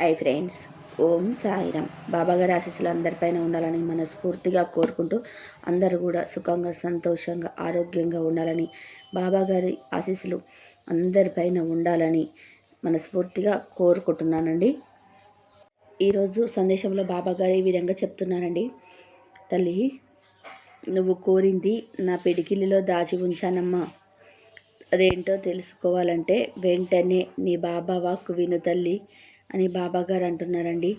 Hi friends. ఓం సాయిరామ్. బాబాగారి ఆశీస్సులు అందరిపైన ఉండాలని మనస్ఫూర్తిగా కోరుకుంటూ అందరూ కూడా సుఖంగా సంతోషంగా ఆరోగ్యంగా ఉండాలని బాబాగారి ఆశీస్సులు అందరిపైన ఉండాలని మనస్ఫూర్తిగా కోరుకుంటున్నానండి. ఈరోజు సందేశంలో బాబాగారు ఈ విధంగా చెప్తున్నానండి తల్లి నువ్వు కోరింది నా పిడికిలిలో దాచి ఉంచానమ్మా. అదేంటో తెలుసుకోవాలంటే వెంటనే నీ బాబా వాక్కు విను తల్లి. అని బాబాగారు అంటున్నారండి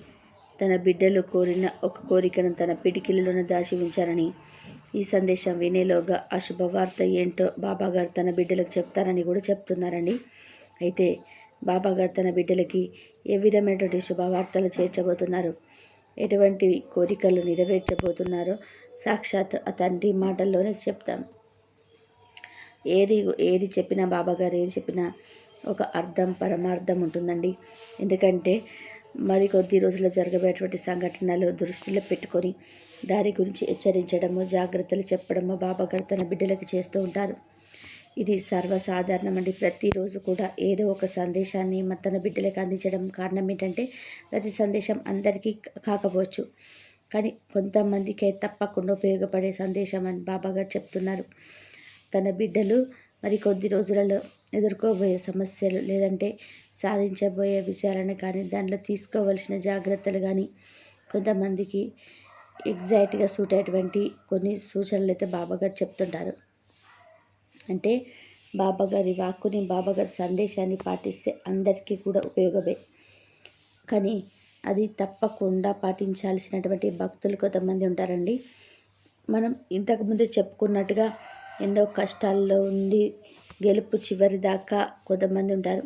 తన బిడ్డలు కోరిన ఒక కోరికను తన పిడికిలిలోనే దాచి ఉంచారని ఈ సందేశం వినేలోగా ఆ శుభవార్త ఏంటో బాబాగారు తన బిడ్డలకు చెప్తారని కూడా చెప్తున్నారండి. అయితే బాబాగారు తన బిడ్డలకి ఏ విధమైనటువంటి శుభవార్తలు చేర్చబోతున్నారు? ఎటువంటి కోరికలు నెరవేర్చబోతున్నారో సాక్షాత్ ఆ తండ్రి మాటల్లోనే చెప్తాం. ఏది ఏది చెప్పినా బాబాగారు ఏది చెప్పినా ఒక అర్థం పరమార్థం ఉంటుందండి. ఎందుకంటే మరి కొద్ది రోజుల్లో జరగబోయేటువంటి సంఘటనలు దృష్టిలో పెట్టుకొని దాని గురించి హెచ్చరించడము జాగ్రత్తలు చెప్పడము బాబాగారు తన బిడ్డలకు చేస్తూ ఉంటారు. ఇది సర్వసాధారణం అండి ప్రతిరోజు కూడా ఏదో ఒక సందేశాన్ని తన బిడ్డలకు అందించడం కారణం ఏంటంటే ప్రతి సందేశం అందరికీ కాకపోవచ్చు. కానీ కొంతమందికి తప్పకుండా ఉపయోగపడే సందేశం అని బాబాగారు చెప్తున్నారు. తన బిడ్డలు మరి కొద్ది రోజులలో ఎదుర్కోబోయే సమస్యలు లేదంటే సాధించబోయే విషయాలను కానీ దాంట్లో తీసుకోవలసిన జాగ్రత్తలు కానీ కొంతమందికి ఎగ్జాక్ట్గా సూట్ అయ్యేటువంటి కొన్ని సూచనలు అయితే బాబాగారు చెప్తుంటారు. అంటే బాబాగారి వాక్కుని బాబాగారి సందేశాన్ని పాటిస్తే అందరికీ కూడా ఉపయోగమే. కానీ అది తప్పకుండా పాటించాల్సినటువంటి భక్తులు కొంతమంది ఉంటారండి. మనం ఇంతకుముందే చెప్పుకున్నట్టుగా ఎన్నో కష్టాల్లో ఉండి గెలుపు చివరి దాకా కొంతమంది ఉంటారు.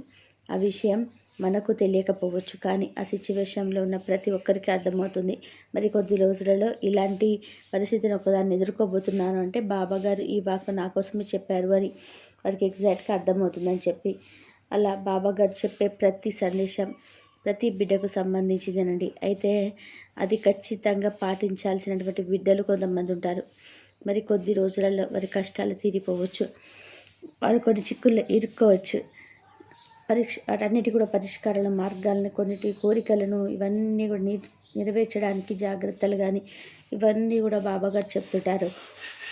ఆ విషయం మనకు తెలియకపోవచ్చు కానీ ఆ సిచ్యువేషన్లో ఉన్న ప్రతి ఒక్కరికి అర్థమవుతుంది. మరి కొద్ది రోజులలో ఇలాంటి పరిస్థితిని ఒకదాన్ని ఎదుర్కోబోతున్నాను అంటే బాబా గారు ఈ వాక్ నా కోసమే చెప్పారు అని వారికి ఎగ్జాక్ట్గా అర్థమవుతుందని చెప్పి. అలా బాబా గారు చెప్పే ప్రతి సందేశం ప్రతి బిడ్డకు సంబంధించిందేనండి. అయితే అది ఖచ్చితంగా పాటించాల్సినటువంటి బిడ్డలు కొంతమంది ఉంటారు. మరి కొద్ది రోజులలో వారి కష్టాలు తీరిపోవచ్చు. వారు కొన్ని చిక్కుల్లో ఇరుక్కోవచ్చు. పరీక్ష వాటన్నిటి కూడా పరిష్కారాల మార్గాలను కొన్నిటి కోరికలను ఇవన్నీ కూడా నెరవేర్చడానికి జాగ్రత్తలు కానీ ఇవన్నీ కూడా బాబాగారు చెప్తుంటారు.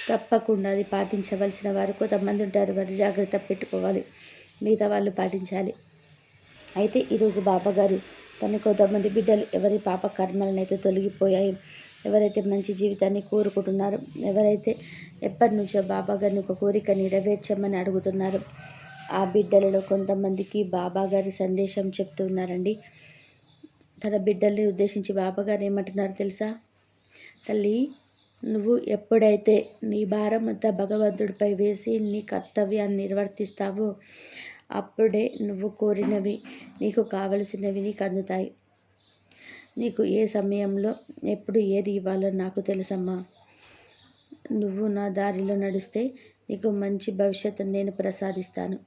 తప్పకుండా అది పాటించవలసిన వారు కొంతమంది ఉంటారు. వారి జాగ్రత్త పెట్టుకోవాలి. మిగతా వాళ్ళు పాటించాలి. అయితే ఈరోజు బాబాగారు తన కొంతమంది బిడ్డలు ఎవరి పాప కర్మలను అయితే తొలగిపోయాయి ఎవరైతే మంచి జీవితాన్ని కోరుకుంటున్నారో ఎవరైతే ఎప్పటి నుంచో బాబా గారిని ఒక కోరిక నెరవేర్చమని అడుగుతున్నారు ఆ బిడ్డలలో కొంతమందికి బాబా గారి సందేశం చెప్తున్నారండి. తన బిడ్డల్ని ఉద్దేశించి బాబా గారు ఏమంటున్నారు తెలుసా? తల్లి నువ్వు ఎప్పుడైతే నీ భారం అంతా భగవంతుడిపై వేసి నీ కర్తవ్యాన్ని నిర్వర్తిస్తావో అప్పుడే నువ్వు కోరినవి నీకు కావలసినవి నీకు అందుతాయి. నీకు ఏ సమయంలో ఎప్పుడు ఏది ఇవ్వాలో నాకు తెలుసమ్మా. నువ్వు నా దారిలో నడిస్తే నీకు మంచి భవిష్యత్తు నేను ప్రసాదిస్తాను.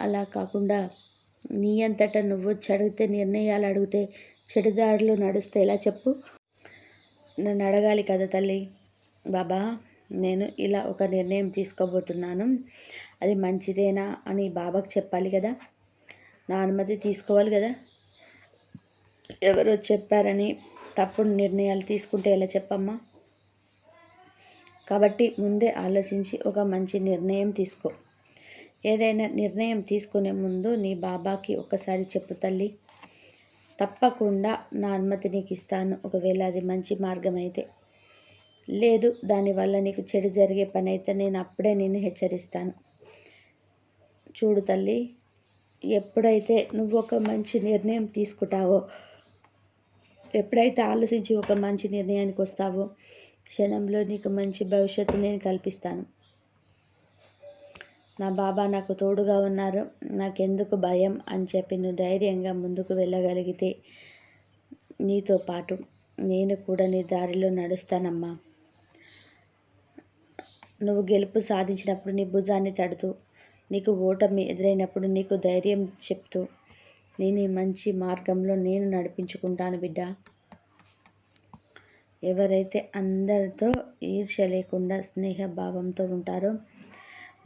అలా కాకుండా నీ అంతటా నువ్వు చెడితే నిర్ణయాలు అడిగితే చెడు దారిలో నడుస్తే ఎలా చెప్పు? నన్ను అడగాలి కదా తల్లి. బాబా నేను ఇలా ఒక నిర్ణయం తీసుకోబోతున్నాను. అది మంచిదేనా అని బాబాకు చెప్పాలి కదా. నా అనుమతి తీసుకోవాలి కదా. ఎవరో చెప్పారని తప్పుడు నిర్ణయాలు తీసుకుంటే ఎలా చెప్పమ్మా? కాబట్టి ముందే ఆలోచించి ఒక మంచి నిర్ణయం తీసుకో. ఏదైనా నిర్ణయం తీసుకునే ముందు నీ బాబాకి ఒకసారి చెప్పు తల్లి. తప్పకుండా నా అనుమతి నీకు ఇస్తాను. ఒకవేళ అది మంచి మార్గం అయితే. లేదు దానివల్ల నీకు చెడు జరిగే పని అయితే నేను అప్పుడే నిన్ను హెచ్చరిస్తాను. చూడు తల్లి ఎప్పుడైతే నువ్వు ఒక మంచి నిర్ణయం తీసుకుంటావో ఎప్పుడైతే ఆలోచించి ఒక మంచి నిర్ణయానికి వస్తావో క్షణంలో నీకు మంచి భవిష్యత్తు నేను కల్పిస్తాను. నా బాబా నాకు తోడుగా ఉన్నారు. నాకెందుకు భయం అని చెప్పి నువ్వు ధైర్యంగా ముందుకు వెళ్ళగలిగితే నీతో పాటు నేను కూడా నీ దారిలో నడుస్తానమ్మా. నువ్వు గెలుపు సాధించినప్పుడు నీ భుజాన్ని తడుతూ నీకు ఓటమి ఎదురైనప్పుడు నీకు ధైర్యం చెప్తూ నేను మంచి మార్గంలో నేను నడిపించుకుంటాను బిడ్డ. ఎవరైతే అందరితో ఈర్ష్య లేకుండా స్నేహభావంతో ఉంటారో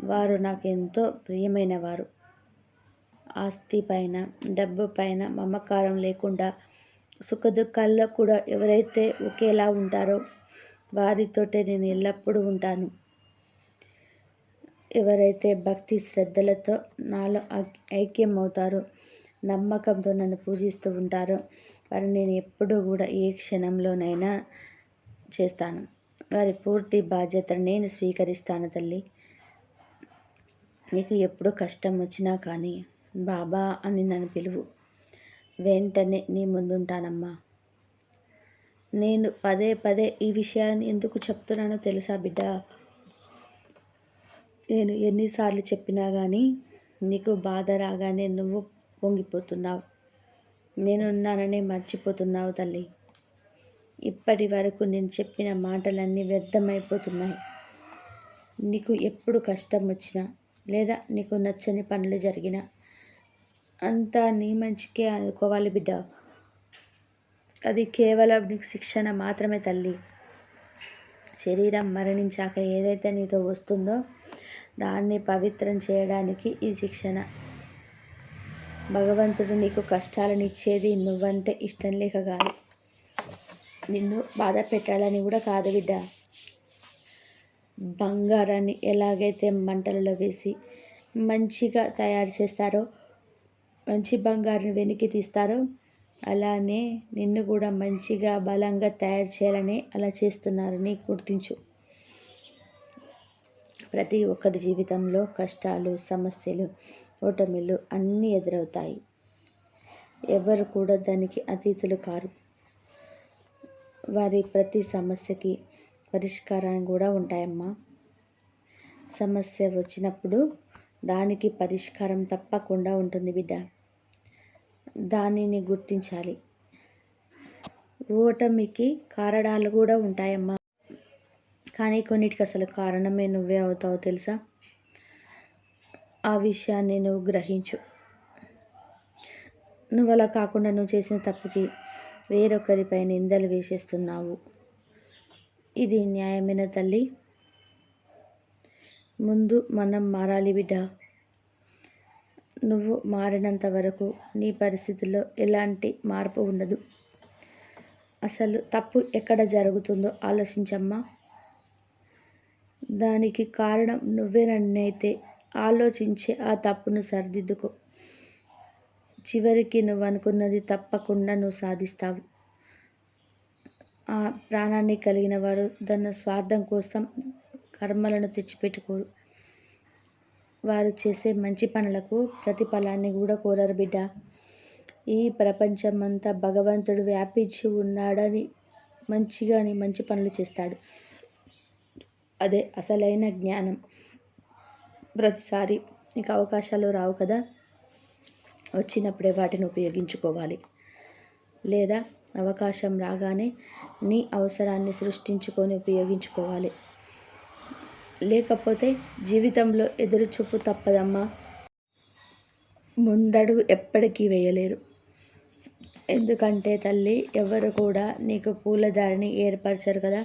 వారు నాకు ఎంతో ప్రియమైన వారు. ఆస్తి పైన డబ్బు పైన మమకారం లేకుండా సుఖదుఖాల్లో కూడా ఎవరైతే ఒకేలా ఉంటారో వారితోటే నేను ఎల్లప్పుడూ ఉంటాను. ఎవరైతే భక్తి శ్రద్ధలతో నాలో ఐక్యం అవుతారో నమ్మకంతో నన్ను పూజిస్తూ ఉంటారు. వారిని నేను ఎప్పుడూ కూడా ఏ క్షణంలోనైనా చేస్తాను. వారి పూర్తి బాధ్యతను నేను స్వీకరిస్తాను తల్లి. నీకు ఎప్పుడు కష్టం వచ్చినా కానీ బాబా అని నన్ను పిలువు. వెంటనే నీ ముందుంటానమ్మా. నేను పదే పదే ఈ విషయాన్ని ఎందుకు చెప్తున్నానో తెలుసా బిడ్డ? నేను ఎన్నిసార్లు చెప్పినా కానీ నీకు బాధ రాగానే నువ్వు పొంగిపోతున్నావు. నేనున్నాననే మర్చిపోతున్నావు తల్లి. ఇప్పటి వరకు నేను చెప్పిన మాటలన్నీ వ్యర్థమైపోతున్నాయి. నీకు ఎప్పుడు కష్టం వచ్చినా లేదా నీకు నచ్చని పనులు జరిగినా అంతా నీ మంచికే అనుకోవాలి బిడ్డ. అది కేవలం నీకు శిక్షణ మాత్రమే తల్లి. శరీరం మరణించాక ఏదైతే నీతో వస్తుందో దాన్ని పవిత్రం చేయడానికి ఈ శిక్షణ భగవంతుడు నీకు కష్టాలను ఇచ్చేది నువ్వంటే ఇష్టం లేక కాదు. నిన్ను బాధ పెట్టాలని కూడా కాదు బిడ్డ. బంగారాన్ని ఎలాగైతే మంటలలో వేసి మంచిగా తయారు చేస్తారో మంచి బంగారుని వెనక్కి తీస్తారో అలానే నిన్ను కూడా మంచిగా బలంగా తయారు చేయాలని అలా చేస్తున్నారని గుర్తించు. ప్రతి ఒక్కరి జీవితంలో కష్టాలు సమస్యలు ఓటమిలు అన్నీ ఎదురవుతాయి. ఎవరు కూడా దానికి అతీతులు కారు. వారి ప్రతి సమస్యకి పరిష్కారం కూడా ఉంటాయమ్మా. సమస్య వచ్చినప్పుడు దానికి పరిష్కారం తప్పకుండా ఉంటుంది బిడ్డ. దానిని గుర్తించాలి. ఓటమికి కారణాలు కూడా ఉంటాయమ్మా. కానీ కొన్నిటికి అసలు కారణమే నువ్వే అవుతావు తెలుసా? ఆ విషయాన్ని నువ్వు గ్రహించు. నువ్వు అలా కాకుండా నువ్వు చేసిన తప్పుకి వేరొకరిపై నిందలు వేసేస్తున్నావు. ఇది న్యాయమైన తల్లి? ముందు మనం మారాలి బిడ్డ. నువ్వు మారినంత వరకు నీ పరిస్థితుల్లో ఎలాంటి మార్పు ఉండదు. అసలు తప్పు ఎక్కడ జరుగుతుందో ఆలోచించమ్మా. దానికి కారణం నువ్వేనన్నైతే ఆలోచించి ఆ తప్పును సరిదిద్దుకో. చివరికి నువ్వు అనుకున్నది తప్పకుండా నువ్వు సాధిస్తావు. ఆ ప్రాణాన్ని కలిగిన వారు తన స్వార్థం కోసం కర్మలను తెచ్చిపెట్టుకోరు. వారు చేసే మంచి పనులకు ప్రతిఫలాన్ని కూడా కోరరు బిడ్డ. ఈ ప్రపంచమంతా భగవంతుడు వ్యాపించి ఉన్నాడని మంచిగాని మంచి పనులు చేస్తాడు. అదే అసలైన జ్ఞానం. ప్రతిసారి నీకు అవకాశాలు రావు కదా వచ్చినప్పుడే వాటిని ఉపయోగించుకోవాలి. లేదా అవకాశం రాగానే నీ అవసరాన్ని సృష్టించుకొని ఉపయోగించుకోవాలి. లేకపోతే జీవితంలో ఎదురుచూపు తప్పదమ్మా. ముందడుగు ఎప్పటికీ వేయలేరు. ఎందుకంటే తల్లి ఎవరు కూడా నీకు పూల దారిని ఏర్పరచరు కదా.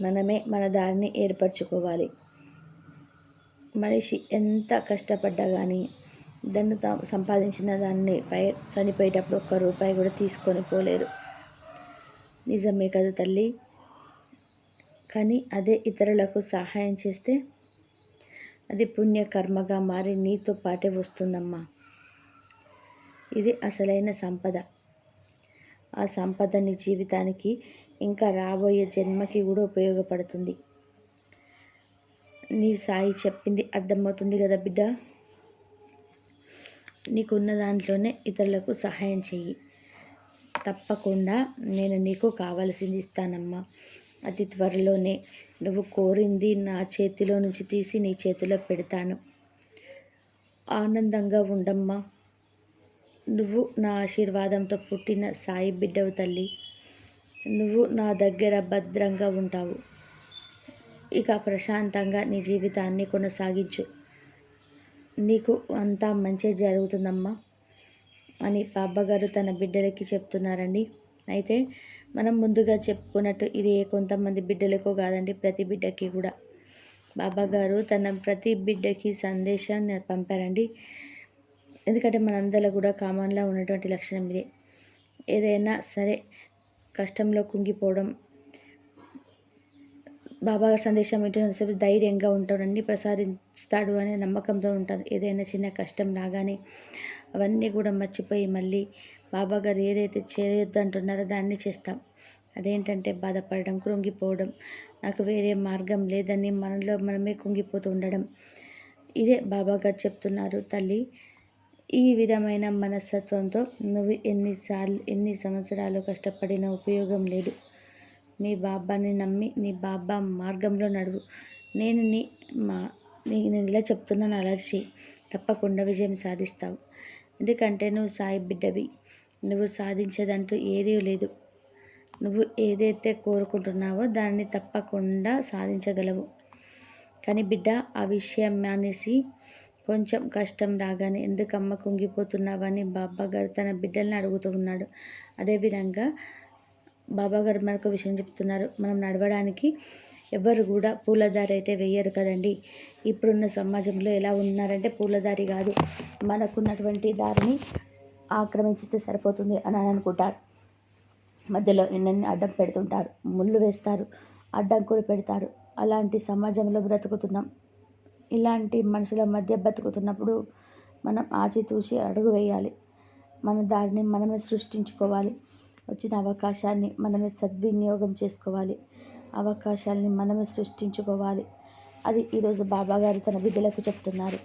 మనమే మన దారిని ఏర్పరచుకోవాలి. మనిషి ఎంత కష్టపడ్డా కానీ దాన్ని సంపాదించిన దాన్ని పై చనిపోయేటప్పుడు ఒక్క రూపాయి కూడా తీసుకొని పోలేరు. నిజమే కదా తల్లి? కానీ అదే ఇతరులకు సహాయం చేస్తే అది పుణ్యకర్మగా మారి నీతో పాటే వస్తుందమ్మా. ఇది అసలైన సంపద. ఆ సంపద నీ జీవితానికి ఇంకా రాబోయే జన్మకి కూడా ఉపయోగపడుతుంది. నీ సాయి చెప్పింది అర్థమవుతుంది కదా బిడ్డ? నీకున్న దాంట్లోనే ఇతరులకు సహాయం చెయ్యి. తప్పకుండా నేను నీకు కావలసింది ఇస్తానమ్మా. అతి త్వరలోనే నువ్వు కోరింది నా చేతిలో నుంచి తీసి నీ చేతిలో పెడతాను. ఆనందంగా ఉండమ్మా. నువ్వు నా ఆశీర్వాదంతో పుట్టిన సాయి బిడ్డవు తల్లి. నువ్వు నా దగ్గర భద్రంగా ఉంటావు. ఇక ప్రశాంతంగా నీ జీవితాన్ని కొనసాగించు. నీకు అంతా మంచి జరుగుతుందమ్మా అని బాబాగారు తన బిడ్డలకి చెప్తున్నారండి. అయితే మనం ముందుగా చెప్పుకున్నట్టు ఇది కొంతమంది బిడ్డలకు కాదండి ప్రతి బిడ్డకి కూడా. బాబా గారు తన ప్రతి బిడ్డకి సందేశాన్ని పంపారండి. ఎందుకంటే మనందరిలో కూడా కామన్లో ఉన్నటువంటి లక్షణం ఇదే. ఏదైనా సరే కష్టంలో కుంగిపోవడం బాబా సందేశం వింటున్నంతసేపు ధైర్యంగా ఉంటాడు అన్ని ప్రసాదిస్తాడు అనే నమ్మకంతో ఉంటారు ఏదైనా చిన్న కష్టం రాగానే అవన్నీ కూడా మర్చిపోయి మళ్ళీ బాబా గారు ఏదైతే చేయొద్దు అంటున్నారో దాన్ని చేస్తాం. అదేంటంటే బాధపడడం కృంగిపోవడం నాకు వేరే మార్గం లేదని మనలో మనమే కుంగిపోతూ ఉండడం. ఇదే బాబా గారు చెప్తున్నారు. తల్లి ఈ విధమైన మనస్తత్వంతో నువ్వు ఎన్నిసార్లు ఎన్ని సంవత్సరాలు కష్టపడిన ఉపయోగం లేదు. మీ బాబాని నమ్మి నీ బాబా మార్గంలో నడువు. నేను నీ మా నీ నేను ఇలా చెప్తున్నాను అలా తప్పకుండా విజయం సాధిస్తావు. ఎందుకంటే నువ్వు సాయి బిడ్డవి. నువ్వు సాధించేదంటూ ఏదీ లేదు. నువ్వు ఏదైతే కోరుకుంటున్నావో దాన్ని తప్పకుండా సాధించగలవు. కానీ బిడ్డ ఆ విషయం మానేసి కొంచెం కష్టం రాగానే ఎందుకమ్మ కుంగిపోతున్నావని బాబా గారు తన బిడ్డల్ని అడుగుతూ ఉన్నాడు. అదేవిధంగా బాబా గారు మరొక విషయం చెప్తున్నారు. మనం నడవడానికి ఎవరు కూడా పూలదారి అయితే వేయరు కదండి. ఇప్పుడున్న సమాజంలో ఎలా ఉన్నారంటే పూలదారి కాదు. మనకున్నటువంటి దారిని ఆక్రమించితే సరిపోతుంది అని అనుకుంటారు. మధ్యలో ఎన్నెన్ని అడ్డం పెడుతుంటారు. ముళ్ళు వేస్తారు. అడ్డంకులు పెడతారు. అలాంటి సమాజంలో బ్రతుకుతున్నాం. ఇలాంటి మనుషుల మధ్య బతుకుతున్నప్పుడు మనం ఆచితూచి అడుగు వేయాలి. మన దారిని మనమే సృష్టించుకోవాలి. వచ్చిన అవకాశాన్ని మనమే సద్వినియోగం చేసుకోవాలి. అవకాశాలని మనమే సృష్టించుకోవాలి. అది ఈరోజు బాబాగారు తన బిడ్డలకు చెప్తున్నారు.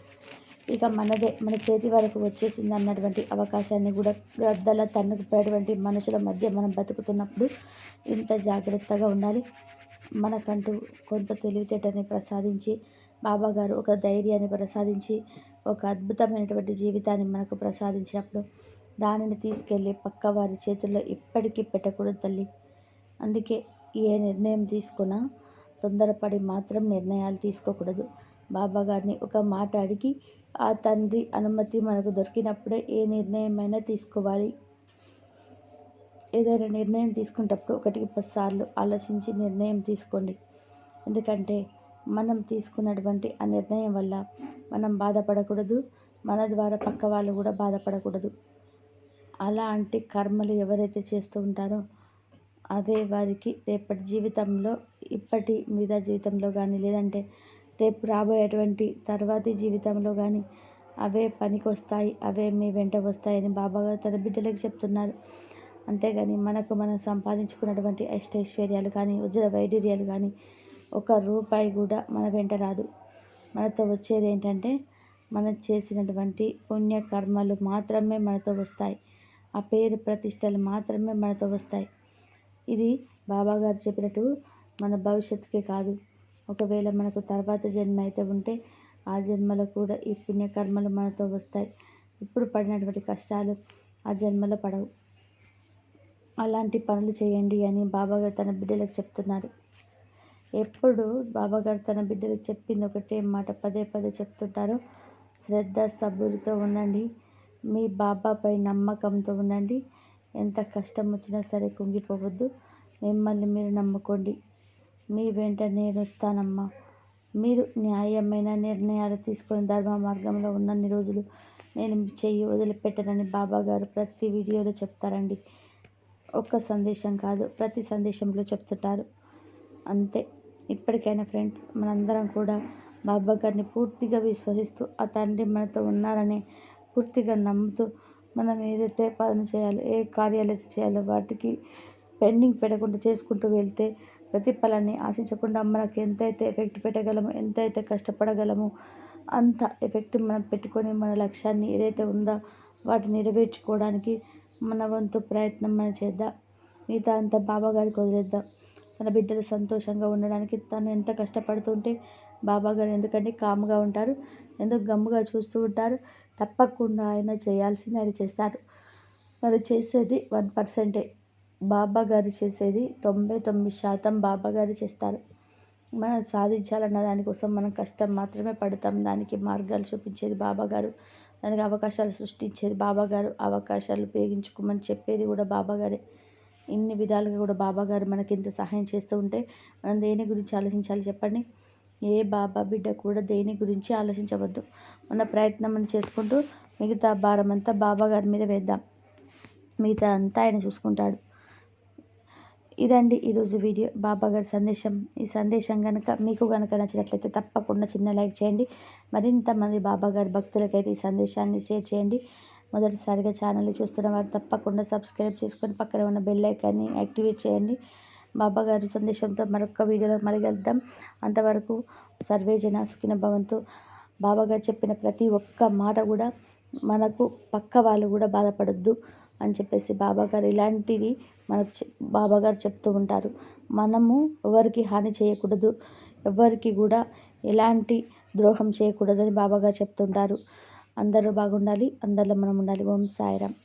ఇక మనదే మన చేతి వరకు వచ్చేసింది అన్నటువంటి అవకాశాన్ని కూడా గద్దల తన్నుకుపోయేటువంటి మనుషుల మధ్య మనం బతుకుతున్నప్పుడు ఇంత జాగ్రత్తగా ఉండాలి. మనకంటూ కొంత తెలివితేటని ప్రసాదించి బాబాగారు ఒక ధైర్యాన్ని ప్రసాదించి ఒక అద్భుతమైనటువంటి జీవితాన్ని మనకు ప్రసాదించినప్పుడు దానిని తీసుకెళ్ళి పక్కవారి చేతుల్లో ఎప్పటికీ పెట్టకూడదు తల్లి. అందుకే ఏ నిర్ణయం తీసుకున్నా తొందరపడి మాత్రం నిర్ణయాలు తీసుకోకూడదు. బాబా గారిని ఒక మాట అడిగి ఆ తండ్రి అనుమతి మనకు దొరికినప్పుడే ఏ నిర్ణయమైనా తీసుకోవాలి. ఏదైనా నిర్ణయం తీసుకునేటప్పుడు ఒకటికి పదిసార్లు ఆలోచించి నిర్ణయం తీసుకోండి. ఎందుకంటే మనం తీసుకున్నటువంటి ఆ నిర్ణయం వల్ల మనం బాధపడకూడదు. మన ద్వారా పక్క వాళ్ళు కూడా బాధపడకూడదు. అలాంటి కర్మలు ఎవరైతే చేస్తూ ఉంటారో అవే వారికి రేపటి జీవితంలో ఇప్పటి మీద జీవితంలో కానీ లేదంటే రేపు రాబోయేటువంటి తర్వాతి జీవితంలో కానీ అవే పనికి వస్తాయి అవే మీ వెంట వస్తాయని బాబాగారు తన బిడ్డలకు చెప్తున్నారు. అంతేగాని మనకు మనం సంపాదించుకున్నటువంటి అష్టైశ్వర్యాలు కానీ వజ్ర వైడూర్యాలు కానీ ఒక రూపాయి కూడా మన వెంట రాదు. మనతో వచ్చేది ఏంటంటే మనం చేసినటువంటి పుణ్యకర్మలు మాత్రమే మనతో వస్తాయి. ఆ పేరు ప్రతిష్టలు మాత్రమే మనతో వస్తాయి. ఇది బాబాగారు చెప్పినట్టు మన భవిష్యత్తుకే కాదు. ఒకవేళ మనకు తర్వాత జన్మ అయితే ఉంటే ఆ జన్మలో కూడా ఈ పుణ్యకర్మలు మనతో వస్తాయి. ఇప్పుడు పడినటువంటి కష్టాలు ఆ జన్మలో పడవు. అలాంటి పనులు చేయండి అని బాబాగారు తన బిడ్డలకు చెప్తున్నారు. ఎప్పుడు బాబాగారు తన బిడ్డలకు చెప్పింది ఒకటే మాట పదే పదే చెప్తుంటారు. శ్రద్ధ సబురితో ఉండండి. మీ బాబాపై నమ్మకంతో ఉండండి. ఎంత కష్టం వచ్చినా సరే కుంగిపోవద్దు. మిమ్మల్ని మీరు నమ్ముకోండి. మీ వెంట నేను వస్తానమ్మా. మీరు న్యాయమైన నిర్ణయాలు తీసుకొని ధర్మ మార్గంలో ఉన్నన్ని రోజులు నేను చెయ్యి వదిలిపెట్టనని బాబా గారు ప్రతి వీడియోలో చెప్తారండి. ఒక్క సందేశం కాదు ప్రతి సందేశంలో చెప్తుంటారు. అంతే. ఇప్పటికైనా ఫ్రెండ్స్ మనందరం కూడా బాబా గారిని పూర్తిగా విశ్వసిస్తూ ఆ తండ్రి మనతో ఉన్నారని పూర్తిగా నమ్ముతూ మనం ఏదైతే పని చేయాలో ఏ కార్యాలు అయితే చేయాలో వాటికి పెండింగ్ పెట్టకుండా చేసుకుంటూ వెళ్తే ప్రతిఫలాన్ని ఆశించకుండా మనకు ఎంతైతే ఎఫెక్ట్ పెట్టగలమో ఎంతైతే కష్టపడగలమో అంత ఎఫెక్ట్ మనం పెట్టుకొని మన లక్ష్యాన్ని ఏదైతే ఉందో వాటిని నెరవేర్చుకోవడానికి మన వంతు ప్రయత్నం మనం చేద్దాం. మిగతా అంతా బాబాగారికి వదిలేద్దాం. తన బిడ్డలు సంతోషంగా ఉండడానికి తను ఎంత కష్టపడుతుంటే బాబాగారు ఎందుకంటే కామ్గా ఉంటారు ఎందుకు గమ్ముగా చూస్తూ ఉంటారు. తప్పకుండా ఆయన చేయాల్సింది ఆయన చేస్తారు మరి చేసేది వన్ పర్సెంటే. బాబా గారు చేసేది తొంభై తొమ్మిది శాతం బాబా గారు చేస్తారు. మనం సాధించాలన్న దానికోసం మనం కష్టం మాత్రమే పడతాం. దానికి మార్గాలు చూపించేది బాబా గారు. దానికి అవకాశాలు సృష్టించేది బాబా గారు. అవకాశాలు ఉపయోగించుకోమని చెప్పేది కూడా బాబా గారే. ఇన్ని విధాలుగా కూడా బాబా గారు మనకి ఇంత సహాయం చేస్తూ ఉంటే మనం దేని గురించి ఆలోచించాలి చెప్పండి? ఏ బాబా బిడ్డ కూడా దేని గురించి ఆలోచించవద్దు. మన ప్రయత్నం మనం చేసుకుంటూ మిగతా భారం అంతా బాబా గారి మీద వేద్దాం. మిగతా అంతా ఆయన చూసుకుంటాడు. ఇదండి ఈరోజు వీడియో. బాబా గారి సందేశం. ఈ సందేశం కనుక మీకు కనుక నచ్చినట్లయితే తప్పకుండా చిన్న లైక్ చేయండి. మరింత మంది బాబా గారి భక్తులకైతే ఈ సందేశాన్ని షేర్ చేయండి. మొదటిసారిగా ఛానల్ చూస్తున్న వారు తప్పకుండా సబ్స్క్రైబ్ చేసుకొని పక్కన ఉన్న బెల్ ఐకాన్ని యాక్టివేట్ చేయండి. బాబా గారి సందేశంతో మరొక వీడియోలో మళ్ళీ కలుద్దాం. అంతవరకు సర్వే జన సుఖిన భవంతు. బాబా గారు చెప్పిన ప్రతి ఒక్క మాట కూడా మనకు పక్క వాళ్ళు కూడా బాధపడద్దు అని చెప్పేసి బాబా గారు ఇలాంటిది మనకు బాబాగారు బాబా గారు చెప్తూ ఉంటారు. మనము ఎవరికి హాని చేయకూడదు. ఎవరికి కూడా ఎలాంటి ద్రోహం చేయకూడదని బాబా గారు చెప్తుంటారు. అందరూ బాగుండాలి. అందరిలో మనం ఉండాలి. ఓం సాయిరామ్.